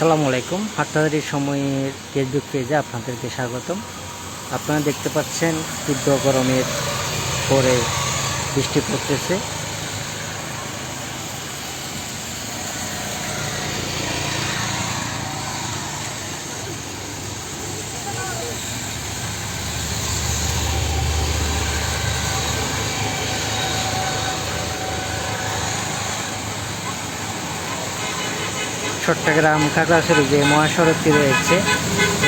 আসসালামু আলাইকুম। হাটহাজারির সময়ের ফেসবুক পেজে আপনাদেরকে স্বাগতম। আপনারা দেখতে পাচ্ছেন তীব্র গরমের পরে বৃষ্টি পড়তেছে। চট্টগ্রাম কাকড়াছড়ি যে মহাসড়কটি রয়েছে,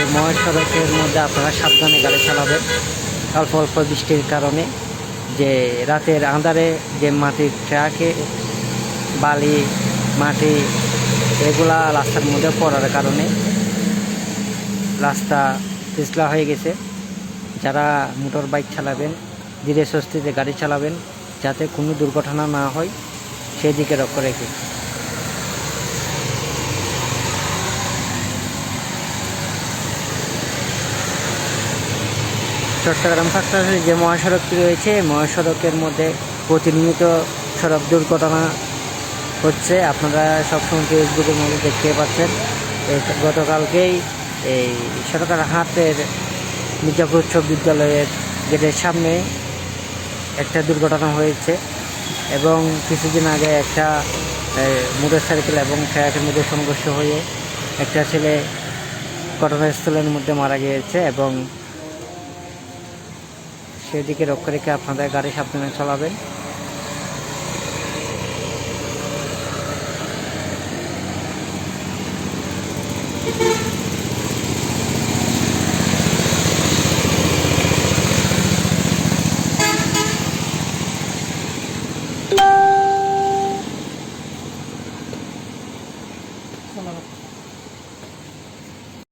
এই মহাসড়কের মধ্যে আপনারা সাবধানে গাড়ি চালাবেন। অল্প অল্প বৃষ্টির কারণে যে রাতের আঁধারে যে মাটির ট্রাকে বালি, মাটি, এগুলা রাস্তার মধ্যে পড়ার কারণে রাস্তা পিছলা হয়ে গেছে। যারা মোটর বাইক চালাবেন ধীরে স্বস্তিতে গাড়ি চালাবেন, যাতে কোনো দুর্ঘটনা না হয়, সেদিকে লক্ষ্য রেখে। চট্টগ্রাম ফাঁকড়াছড়ি যে মহাসড়কটি রয়েছে, মহাসড়কের মধ্যে প্রতিনিয়ত সড়ক দুর্ঘটনা হচ্ছে। আপনারা সবসময় ফেসবুকের মধ্যে দেখতে পাচ্ছেন। গতকালকেই এই সরকার হাতের মির্জাপুর উচ্চ বিদ্যালয়ের গেটের সামনে একটা দুর্ঘটনা হয়েছে এবং কিছুদিন আগে একটা মোটর সাইকেল এবং ট্রাকের মধ্যে সংঘর্ষ হয়ে একটা ছেলে ঘটনাস্থলের মধ্যে মারা গিয়েছে এবং সেদিকে লক্ষ্য রেখে আপনাদের গাড়ি সাবধানে চালাবেন।